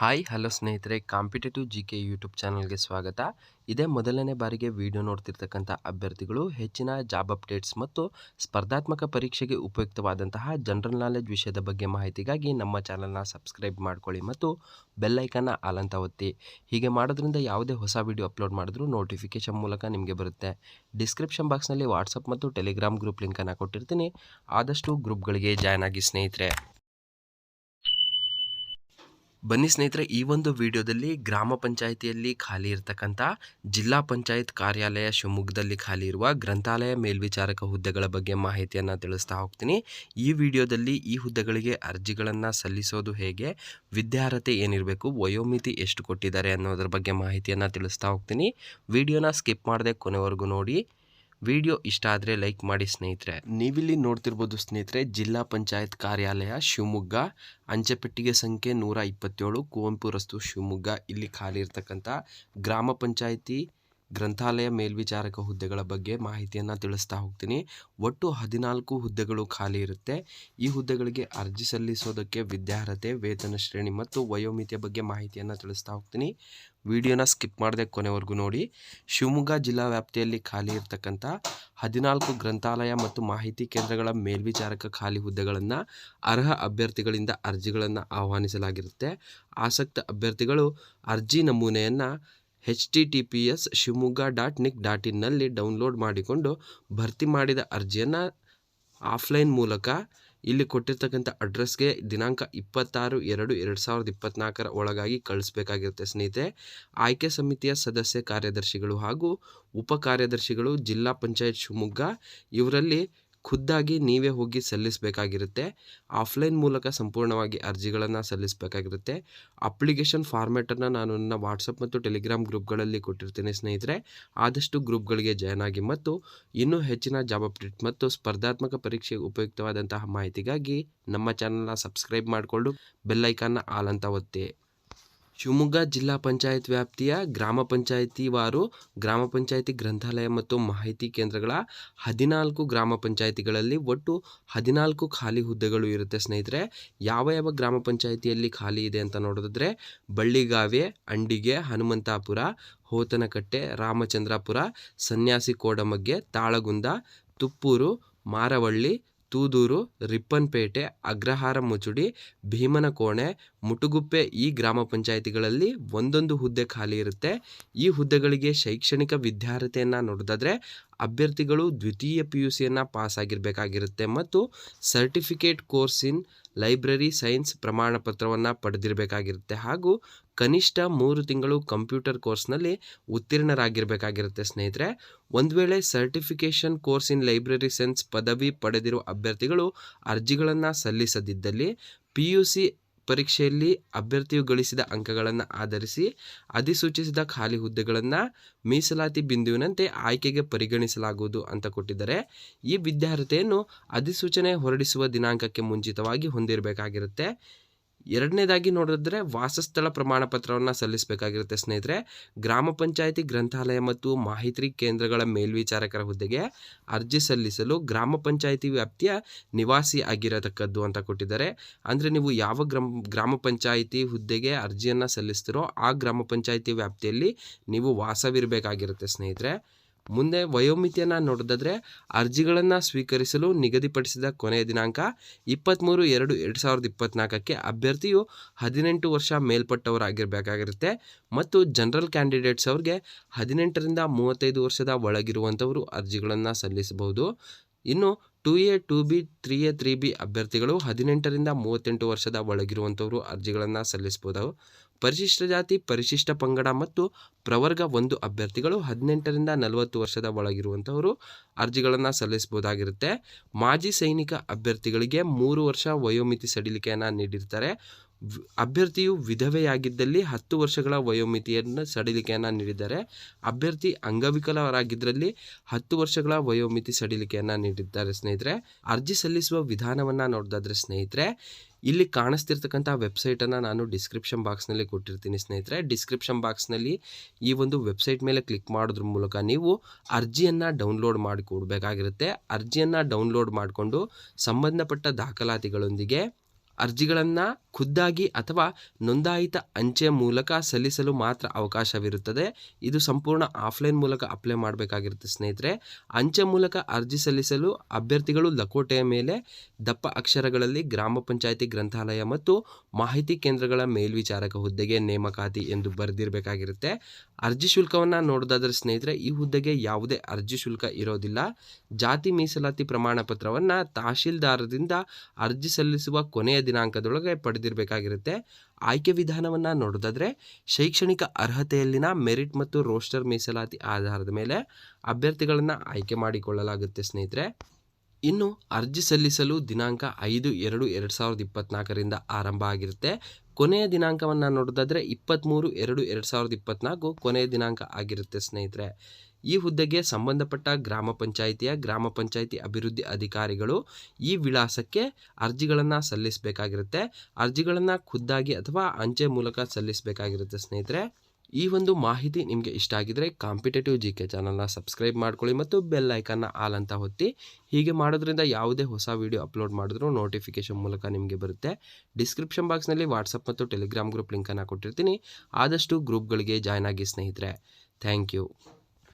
Hi, hello ಸ್ನೇಹಿತರೆ. Competitive G K YouTube ಚಾನಲ್ಗೆ ಸ್ವಾಗತ. ಇದೇ ಮೊದಲನೇ ಬಾರಿಗೆ ವಿಡಿಯೋ ನೋಡ್ತಿರ್ತಕ್ಕಂಥ ಅಭ್ಯರ್ಥಿಗಳು ಹೆಚ್ಚಿನ ಜಾಬ್ ಅಪ್ಡೇಟ್ಸ್ ಮತ್ತು ಸ್ಪರ್ಧಾತ್ಮಕ ಪರೀಕ್ಷೆಗೆ ಉಪಯುಕ್ತವಾದಂತಹ ಜನರಲ್ ನಾಲೆಜ್ ವಿಷಯದ ಬಗ್ಗೆ ಮಾಹಿತಿಗಾಗಿ ನಮ್ಮ ಚಾನಲ್ನ ಸಬ್ಸ್ಕ್ರೈಬ್ ಮಾಡ್ಕೊಳ್ಳಿ ಮತ್ತು ಬೆಲ್ಲೈಕನ್ನ ಆಲಂತ ಒತ್ತಿ. ಹೀಗೆ ಮಾಡೋದ್ರಿಂದ ಯಾವುದೇ ಹೊಸ ವಿಡಿಯೋ ಅಪ್ಲೋಡ್ ಮಾಡಿದ್ರೂ ನೋಟಿಫಿಕೇಷನ್ ಮೂಲಕ ನಿಮಗೆ ಬರುತ್ತೆ. ಡಿಸ್ಕ್ರಿಪ್ಷನ್ ಬಾಕ್ಸ್ನಲ್ಲಿ ವಾಟ್ಸಪ್ ಮತ್ತು ಟೆಲಿಗ್ರಾಮ್ ಗ್ರೂಪ್ ಲಿಂಕನ್ನು ಕೊಟ್ಟಿರ್ತೀನಿ. ಆದಷ್ಟು ಗ್ರೂಪ್ಗಳಿಗೆ ಜಾಯ್ನ್ ಆಗಿ ಸ್ನೇಹಿತರೆ. ಬನ್ನಿ ಸ್ನೇಹಿತರೆ, ಈ ಒಂದು ವಿಡಿಯೋದಲ್ಲಿ ಗ್ರಾಮ ಪಂಚಾಯಿತಿಯಲ್ಲಿ ಖಾಲಿ ಇರತಕ್ಕಂಥ ಜಿಲ್ಲಾ ಪಂಚಾಯತ್ ಕಾರ್ಯಾಲಯ ಶಿವಮೊಗ್ಗದಲ್ಲಿ ಖಾಲಿ ಇರುವ ಗ್ರಂಥಾಲಯ ಮೇಲ್ವಿಚಾರಕ ಹುದ್ದೆಗಳ ಬಗ್ಗೆ ಮಾಹಿತಿಯನ್ನು ತಿಳಿಸ್ತಾ ಹೋಗ್ತೀನಿ. ಈ ವಿಡಿಯೋದಲ್ಲಿ ಈ ಹುದ್ದೆಗಳಿಗೆ ಅರ್ಜಿಗಳನ್ನು ಸಲ್ಲಿಸೋದು ಹೇಗೆ, ವಿದ್ಯಾರ್ಹತೆ ಏನಿರಬೇಕು, ವಯೋಮಿತಿ ಎಷ್ಟು ಕೊಟ್ಟಿದ್ದಾರೆ ಅನ್ನೋದ್ರ ಬಗ್ಗೆ ಮಾಹಿತಿಯನ್ನು ತಿಳಿಸ್ತಾ ಹೋಗ್ತೀನಿ. ವಿಡಿಯೋನ ಸ್ಕಿಪ್ ಮಾಡದೆ ಕೊನೆವರೆಗೂ ನೋಡಿ. ವಿಡಿಯೋ ಇಷ್ಟ ಆದರೆ ಲೈಕ್ ಮಾಡಿ ಸ್ನೇಹಿತರೆ. ನೀವಿಲ್ಲಿ ನೋಡ್ತಿರ್ಬೋದು ಸ್ನೇಹಿತರೆ, ಜಿಲ್ಲಾ ಪಂಚಾಯತ್ ಕಾರ್ಯಾಲಯ ಶಿವಮೊಗ್ಗ, ಅಂಚೆಪೆಟ್ಟಿಗೆ ಸಂಖ್ಯೆ ನೂರ ಇಪ್ಪತ್ತೇಳು, ಕುವೆಂಪು ರಸ್ತು ಶಿವಮೊಗ್ಗ. ಇಲ್ಲಿ ಖಾಲಿ ಇರ್ತಕ್ಕಂಥ ಗ್ರಾಮ ಪಂಚಾಯಿತಿ ಗ್ರಂಥಾಲಯ ಮೇಲ್ವಿಚಾರಕ ಹುದ್ದೆಗಳ ಬಗ್ಗೆ ಮಾಹಿತಿಯನ್ನು ತಿಳಿಸ್ತಾ ಹೋಗ್ತೀನಿ. ಒಟ್ಟು ಹದಿನಾಲ್ಕು ಹುದ್ದೆಗಳು ಖಾಲಿ ಇರುತ್ತೆ. ಈ ಹುದ್ದೆಗಳಿಗೆ ಅರ್ಜಿ ಸಲ್ಲಿಸೋದಕ್ಕೆ ವಿದ್ಯಾರ್ಹತೆ, ವೇತನ ಶ್ರೇಣಿ ಮತ್ತು ವಯೋಮಿತಿಯ ಬಗ್ಗೆ ಮಾಹಿತಿಯನ್ನು ತಿಳಿಸ್ತಾ ಹೋಗ್ತೀನಿ. ವಿಡಿಯೋನ ಸ್ಕಿಪ್ ಮಾಡದೆ ಕೊನೆವರೆಗೂ ನೋಡಿ. ಶಿವಮೊಗ್ಗ ಜಿಲ್ಲಾ ವ್ಯಾಪ್ತಿಯಲ್ಲಿ ಖಾಲಿ ಇರತಕ್ಕಂಥ ಹದಿನಾಲ್ಕು ಗ್ರಂಥಾಲಯ ಮತ್ತು ಮಾಹಿತಿ ಕೇಂದ್ರಗಳ ಮೇಲ್ವಿಚಾರಕ ಖಾಲಿ ಹುದ್ದೆಗಳನ್ನು ಅರ್ಹ ಅಭ್ಯರ್ಥಿಗಳಿಂದ ಅರ್ಜಿಗಳನ್ನು ಆಹ್ವಾನಿಸಲಾಗಿರುತ್ತೆ. ಆಸಕ್ತ ಅಭ್ಯರ್ಥಿಗಳು ಅರ್ಜಿ ನಮೂನೆಯನ್ನು H T T P S Shivamogga dot nic dot ಇನ್ನಲ್ಲಿ download ಮಾಡಿಕೊಂಡು ಭರ್ತಿ ಮಾಡಿದ ಅರ್ಜಿಯನ್ನು ಆಫ್ಲೈನ್ ಮೂಲಕ ಇಲ್ಲಿ ಕೊಟ್ಟಿರ್ತಕ್ಕಂಥ ಅಡ್ರೆಸ್ಗೆ ದಿನಾಂಕ ಇಪ್ಪತ್ತಾರು ಎರಡು ಎರಡು ಸಾವಿರದ ಇಪ್ಪತ್ತ್ನಾಲ್ಕರ ಒಳಗಾಗಿ ಕಳಿಸ್ಬೇಕಾಗಿರುತ್ತೆ ಸ್ನೇಹಿತೆ ಆಯ್ಕೆ ಸಮಿತಿಯ ಸದಸ್ಯ ಕಾರ್ಯದರ್ಶಿಗಳು ಹಾಗೂ ಉಪ ಕಾರ್ಯದರ್ಶಿಗಳು ಜಿಲ್ಲಾ ಪಂಚಾಯತ್ ಶಿವಮೊಗ್ಗ, ಇವರಲ್ಲಿ ಖುದ್ದಾಗಿ ನೀವೇ ಹೋಗಿ ಸಲ್ಲಿಸಬೇಕಾಗಿರುತ್ತೆ. ಆಫ್ಲೈನ್ ಮೂಲಕ ಸಂಪೂರ್ಣವಾಗಿ ಅರ್ಜಿಗಳನ್ನು ಸಲ್ಲಿಸಬೇಕಾಗಿರುತ್ತೆ. ಅಪ್ಲಿಕೇಶನ್ ಫಾರ್ಮ್ಯಾಟನ್ನು ನಾನು ನನ್ನ ವಾಟ್ಸಪ್ ಮತ್ತು ಟೆಲಿಗ್ರಾಮ್ ಗ್ರೂಪ್ಗಳಲ್ಲಿ ಕೊಟ್ಟಿರ್ತೀನಿ ಸ್ನೇಹಿತರೆ. ಆದಷ್ಟು ಗ್ರೂಪ್ಗಳಿಗೆ ಜಾಯ್ನ್ ಆಗಿ ಮತ್ತು ಇನ್ನೂ ಹೆಚ್ಚಿನ ಜಾಬ್ ಅಪ್ಡೇಟ್ ಮತ್ತು ಸ್ಪರ್ಧಾತ್ಮಕ ಪರೀಕ್ಷೆಗೆ ಉಪಯುಕ್ತವಾದಂತಹ ಮಾಹಿತಿಗಾಗಿ ನಮ್ಮ ಚಾನಲ್ನ ಸಬ್ಸ್ಕ್ರೈಬ್ ಮಾಡಿಕೊಂಡು ಬೆಲ್ಲೈಕಾನ್ನ ಆಲ್ ಅಂತ ಒತ್ತಿ. ಶಿವಮೊಗ್ಗ ಜಿಲ್ಲಾ ಪಂಚಾಯತ್ ವ್ಯಾಪ್ತಿಯ ಗ್ರಾಮ ಪಂಚಾಯಿತಿ ವಾರು ಗ್ರಾಮ ಪಂಚಾಯಿತಿ ಗ್ರಂಥಾಲಯ ಮತ್ತು ಮಾಹಿತಿ ಕೇಂದ್ರಗಳ ಹದಿನಾಲ್ಕು ಗ್ರಾಮ ಪಂಚಾಯಿತಿಗಳಲ್ಲಿ ಒಟ್ಟು ಹದಿನಾಲ್ಕು ಖಾಲಿ ಹುದ್ದೆಗಳು ಇರುತ್ತೆ ಸ್ನೇಹಿತರೆ. ಯಾವ ಯಾವ ಗ್ರಾಮ ಪಂಚಾಯಿತಿಯಲ್ಲಿ ಖಾಲಿ ಇದೆ ಅಂತ ನೋಡೋದಾದ್ರೆ ಬಳ್ಳಿಗಾವೆ, ಅಂಡಿಗೆ, ಹನುಮಂತಾಪುರ, ಹೋತನಕಟ್ಟೆ, ರಾಮಚಂದ್ರಾಪುರ, ಸನ್ಯಾಸಿ ಕೋಡಮಗ್ಗೆ, ತಾಳಗುಂದ, ತುಪ್ಪೂರು, ಮಾರವಳ್ಳಿ, ತೂದೂರು, ರಿಪ್ಪನ್ಪೇಟೆ, ಅಗ್ರಹಾರ ಮುಚುಡಿ, ಭೀಮನಕೋಣೆ ಮುಟುಗುಪ್ಪೆ ಈ ಗ್ರಾಮ ಪಂಚಾಯಿತಿಗಳಲ್ಲಿ ಒಂದೊಂದು ಹುದ್ದೆ ಖಾಲಿ ಇರುತ್ತೆ. ಈ ಹುದ್ದೆಗಳಿಗೆ ಶೈಕ್ಷಣಿಕ ವಿದ್ಯಾರ್ಹತೆಯನ್ನು ನೋಡೋದಾದರೆ ಅಭ್ಯರ್ಥಿಗಳು ದ್ವಿತೀಯ ಪಿ ಯು ಸಿಯನ್ನು ಪಾಸ್ ಆಗಿರಬೇಕಾಗಿರುತ್ತೆ ಮತ್ತು certificate course in library science ಪ್ರಮಾಣ ಪತ್ರವನ್ನು ಪಡೆದಿರಬೇಕಾಗಿರುತ್ತೆ ಹಾಗೂ ಕನಿಷ್ಠ ಮೂರು ತಿಂಗಳು ಕಂಪ್ಯೂಟರ್ ಕೋರ್ಸ್ನಲ್ಲಿ ಉತ್ತೀರ್ಣರಾಗಿರಬೇಕಾಗಿರುತ್ತೆ ಸ್ನೇಹಿತರೆ. ಒಂದು ವೇಳೆ certification course in library science ಪದವಿ ಪಡೆದಿರುವ ಅಭ್ಯರ್ಥಿಗಳು ಅರ್ಜಿಗಳನ್ನು ಸಲ್ಲಿಸದಿದ್ದಲ್ಲಿ ಪಿ ಯು ಸಿ ಪರೀಕ್ಷೆಯಲ್ಲಿ ಅಭ್ಯರ್ಥಿಯು ಗಳಿಸಿದ ಅಂಕಗಳನ್ನು ಆಧರಿಸಿ ಅಧಿಸೂಚಿಸಿದ ಖಾಲಿ ಹುದ್ದೆಗಳನ್ನು ಮೀಸಲಾತಿ ಬಿಂದುವಿನಂತೆ ಆಯ್ಕೆಗೆ ಪರಿಗಣಿಸಲಾಗುವುದು ಅಂತ ಕೊಟ್ಟಿದ್ದಾರೆ. ಈ ವಿದ್ಯಾರ್ಹತೆಯನ್ನು ಅಧಿಸೂಚನೆ ಹೊರಡಿಸುವ ದಿನಾಂಕಕ್ಕೆ ಮುಂಚಿತವಾಗಿ ಹೊಂದಿರಬೇಕಾಗಿರುತ್ತೆ. ಎರಡನೇದಾಗಿ ನೋಡಿದ್ರೆ ವಾಸಸ್ಥಳ ಪ್ರಮಾಣ ಪತ್ರವನ್ನು ಸಲ್ಲಿಸಬೇಕಾಗಿರುತ್ತೆ ಸ್ನೇಹಿತರೆ. ಗ್ರಾಮ ಪಂಚಾಯಿತಿ ಗ್ರಂಥಾಲಯ ಮತ್ತು ಮಾಹಿತಿ ಕೇಂದ್ರಗಳ ಮೇಲ್ವಿಚಾರಕರ ಹುದ್ದೆಗೆ ಅರ್ಜಿ ಸಲ್ಲಿಸಲು ಗ್ರಾಮ ಪಂಚಾಯಿತಿ ವ್ಯಾಪ್ತಿಯ ನಿವಾಸಿ ಆಗಿರತಕ್ಕದ್ದು ಅಂತ ಕೊಟ್ಟಿದ್ದಾರೆ. ಅಂದರೆ ನೀವು ಯಾವ ಗ್ರಾಮ ಗ್ರಾಮ ಪಂಚಾಯಿತಿ ಹುದ್ದೆಗೆ ಅರ್ಜಿಯನ್ನು ಸಲ್ಲಿಸ್ತಿರೋ ಆ ಗ್ರಾಮ ಪಂಚಾಯಿತಿ ವ್ಯಾಪ್ತಿಯಲ್ಲಿ ನೀವು ವಾಸವಿರಬೇಕಾಗಿರುತ್ತೆ ಸ್ನೇಹಿತರೆ. ಮುಂದೆ ವಯೋಮಿತಿಯನ್ನು ನೋಡೋದಾದರೆ ಅರ್ಜಿಗಳನ್ನು ಸ್ವೀಕರಿಸಲು ನಿಗದಿಪಡಿಸಿದ ಕೊನೆಯ ದಿನಾಂಕ ಇಪ್ಪತ್ತ್ಮೂರು ಎರಡು ಎರಡು ಸಾವಿರದ ಇಪ್ಪತ್ತ್ನಾಲ್ಕಕ್ಕೆ ಅಭ್ಯರ್ಥಿಯು ಹದಿನೆಂಟು ವರ್ಷ ಮೇಲ್ಪಟ್ಟವರಾಗಿರಬೇಕಾಗಿರುತ್ತೆ. ಮತ್ತು ಜನರಲ್ ಕ್ಯಾಂಡಿಡೇಟ್ಸ್ ಅವ್ರಿಗೆ ಹದಿನೆಂಟರಿಂದ ಮೂವತ್ತೈದು ವರ್ಷದ ಒಳಗಿರುವಂಥವರು ಅರ್ಜಿಗಳನ್ನು ಸಲ್ಲಿಸಬಹುದು. ಇನ್ನು two A, two B, three A, three B ಅಭ್ಯರ್ಥಿಗಳು ಹದಿನೆಂಟರಿಂದ ಮೂವತ್ತೆಂಟು ವರ್ಷದ ಒಳಗಿರುವಂಥವರು ಅರ್ಜಿಗಳನ್ನು ಸಲ್ಲಿಸಬಹುದು. ಪರಿಶಿಷ್ಟ ಜಾತಿ, ಪರಿಶಿಷ್ಟ ಪಂಗಡ ಮತ್ತು ಪ್ರವರ್ಗ ಒಂದು ಅಭ್ಯರ್ಥಿಗಳು ಹದಿನೆಂಟರಿಂದ ನಲವತ್ತು ವರ್ಷದ ಒಳಗಿರುವಂಥವರು ಅರ್ಜಿಗಳನ್ನು ಸಲ್ಲಿಸಬಹುದಾಗಿರುತ್ತೆ. ಮಾಜಿ ಸೈನಿಕ ಅಭ್ಯರ್ಥಿಗಳಿಗೆ ಮೂರು ವರ್ಷ ವಯೋಮಿತಿ ಸಡಿಲಿಕೆಯನ್ನು ನೀಡಿರ್ತಾರೆ. ಅಭ್ಯರ್ಥಿಯು ವಿಧವೆಯಾಗಿದ್ದಲ್ಲಿ ಹತ್ತು ವರ್ಷಗಳ ವಯೋಮಿತಿಯನ್ನು ಸಡಿಲಿಕೆಯನ್ನು ನೀಡಿದ್ದಾರೆ ಅಭ್ಯರ್ಥಿ ಅಂಗವಿಕಲರಾಗಿದ್ದರಲ್ಲಿ ಹತ್ತು ವರ್ಷಗಳ ವಯೋಮಿತಿ ಸಡಿಲಿಕೆಯನ್ನು ನೀಡಿದ್ದಾರೆ ಸ್ನೇಹಿತರೆ. ಅರ್ಜಿ ಸಲ್ಲಿಸುವ ವಿಧಾನವನ್ನು ನೋಡಿದಾದ್ರೆ ಸ್ನೇಹಿತರೆ, ಇಲ್ಲಿ ಕಾಣಿಸ್ತಿರ್ತಕ್ಕಂಥ ವೆಬ್ಸೈಟನ್ನು ನಾನು ಡಿಸ್ಕ್ರಿಪ್ಷನ್ ಬಾಕ್ಸ್ನಲ್ಲಿ ಕೊಟ್ಟಿರ್ತೀನಿ ಸ್ನೇಹಿತರೆ. ಡಿಸ್ಕ್ರಿಪ್ಷನ್ ಬಾಕ್ಸ್ನಲ್ಲಿ ಈ ಒಂದು ವೆಬ್ಸೈಟ್ ಮೇಲೆ ಕ್ಲಿಕ್ ಮಾಡೋದ್ರ ಮೂಲಕ ನೀವು ಅರ್ಜಿಯನ್ನು ಡೌನ್ಲೋಡ್ ಮಾಡಿ ಕೊಡಬೇಕಾಗಿರುತ್ತೆ ಅರ್ಜಿಯನ್ನು ಡೌನ್ಲೋಡ್ ಮಾಡಿಕೊಂಡು ಸಂಬಂಧಪಟ್ಟ ದಾಖಲಾತಿಗಳೊಂದಿಗೆ ಅರ್ಜಿಗಳನ್ನು ಖುದ್ದಾಗಿ ಅಥವಾ ನೋಂದಾಯಿತ ಅಂಚೆ ಮೂಲಕ ಸಲ್ಲಿಸಲು ಮಾತ್ರ ಅವಕಾಶವಿರುತ್ತದೆ. ಇದು ಸಂಪೂರ್ಣ ಆಫ್ಲೈನ್ ಮೂಲಕ ಅಪ್ಲೈ ಮಾಡಬೇಕಾಗಿರುತ್ತೆ ಸ್ನೇಹಿತರೆ. ಅಂಚೆ ಮೂಲಕ ಅರ್ಜಿ ಸಲ್ಲಿಸಲು ಅಭ್ಯರ್ಥಿಗಳು ಲಕೋಟೆಯ ಮೇಲೆ ದಪ್ಪ ಅಕ್ಷರಗಳಲ್ಲಿ ಗ್ರಾಮ ಪಂಚಾಯಿತಿ ಗ್ರಂಥಾಲಯ ಮತ್ತು ಮಾಹಿತಿ ಕೇಂದ್ರಗಳ ಮೇಲ್ವಿಚಾರಕ ಹುದ್ದೆಗೆ ನೇಮಕಾತಿ ಎಂದು ಬರೆದಿರಬೇಕಾಗಿರುತ್ತೆ. ಅರ್ಜಿ ಶುಲ್ಕವನ್ನು ನೋಡೋದಾದರೆ ಸ್ನೇಹಿತರೆ, ಈ ಹುದ್ದೆಗೆ ಯಾವುದೇ ಅರ್ಜಿ ಶುಲ್ಕ ಇರೋದಿಲ್ಲ. ಜಾತಿ ಮೀಸಲಾತಿ ಪ್ರಮಾಣ ಪತ್ರವನ್ನು ತಹಶೀಲ್ದಾರರಿಂದ ಅರ್ಜಿ ಸಲ್ಲಿಸುವ ಕೊನೆಯ ದಿನಾಂಕದೊಳಗೆ ಪಡೆದಿರಬೇಕಾಗಿರುತ್ತೆ. ಆಯ್ಕೆ ವಿಧಾನವನ್ನು ನೋಡೋದಾದ್ರೆ ಶೈಕ್ಷಣಿಕ ಅರ್ಹತೆಯಲ್ಲಿನ ಮೆರಿಟ್ ಮತ್ತು ರೋಸ್ಟರ್ ಮೀಸಲಾತಿ ಆಧಾರದ ಮೇಲೆ ಅಭ್ಯರ್ಥಿಗಳನ್ನು ಆಯ್ಕೆ ಮಾಡಿಕೊಳ್ಳಲಾಗುತ್ತೆ ಸ್ನೇಹಿತರೆ. ಇನ್ನು ಅರ್ಜಿ ಸಲ್ಲಿಸಲು ದಿನಾಂಕ ಐದು ಎರಡು ಎರಡು ಸಾವಿರದ ಇಪ್ಪತ್ತ್ನಾಲ್ಕರಿಂದ ಆರಂಭ ಆಗಿರುತ್ತೆ. ಕೊನೆಯ ದಿನಾಂಕವನ್ನು ನೋಡೋದಾದ್ರೆ ಇಪ್ಪತ್ತ್ಮೂರು ಎರಡು ಎರಡು ಸಾವಿರದ ಇಪ್ಪತ್ನಾಲ್ಕು ಕೊನೆಯ ದಿನಾಂಕ ಆಗಿರುತ್ತೆ ಸ್ನೇಹಿತರೆ. ಈ ಹುದ್ದೆಗೆ ಸಂಬಂಧಪಟ್ಟ ಗ್ರಾಮ ಪಂಚಾಯಿತಿಯ, ಗ್ರಾಮ ಪಂಚಾಯಿತಿ ಅಭಿವೃದ್ಧಿ ಅಧಿಕಾರಿಗಳು ಈ ವಿಳಾಸಕ್ಕೆ ಅರ್ಜಿಗಳನ್ನು ಸಲ್ಲಿಸಬೇಕಾಗಿರುತ್ತೆ. ಅರ್ಜಿಗಳನ್ನು ಖುದ್ದಾಗಿ ಅಥವಾ ಅಂಚೆ ಮೂಲಕ ಸಲ್ಲಿಸಬೇಕಾಗಿರುತ್ತೆ ಸ್ನೇಹಿತರೆ. ಈ ಒಂದು ಮಾಹಿತಿ ನಿಮಗೆ ಇಷ್ಟ ಆಗಿದ್ರೆ ಕಾಂಪಿಟೇಟಿವ್ ಜಿ ಕೆ ಚಾನಲ್ನ ಸಬ್ಸ್ಕ್ರೈಬ್ ಮಾಡ್ಕೊಳ್ಳಿ ಮತ್ತು ಬೆಲ್ ಐಕನ್ನ ಆಲ್ ಅಂತ ಹೊತ್ತಿ ಹೀಗೆ ಮಾಡೋದ್ರಿಂದ ಯಾವುದೇ ಹೊಸ ವೀಡಿಯೋ ಅಪ್ಲೋಡ್ ಮಾಡಿದ್ರೂ ನೋಟಿಫಿಕೇಶನ್ ಮೂಲಕ ನಿಮಗೆ ಬರುತ್ತೆ. ಡಿಸ್ಕ್ರಿಪ್ಷನ್ ಬಾಕ್ಸ್ನಲ್ಲಿ ವಾಟ್ಸಪ್ ಮತ್ತು ಟೆಲಿಗ್ರಾಮ್ ಗ್ರೂಪ್ ಲಿಂಕನ್ನು ಕೊಟ್ಟಿರ್ತೀನಿ. ಆದಷ್ಟು ಗ್ರೂಪ್ಗಳಿಗೆ ಜಾಯ್ನ್ ಆಗಿ ಸ್ನೇಹಿತರೆ. Thank you.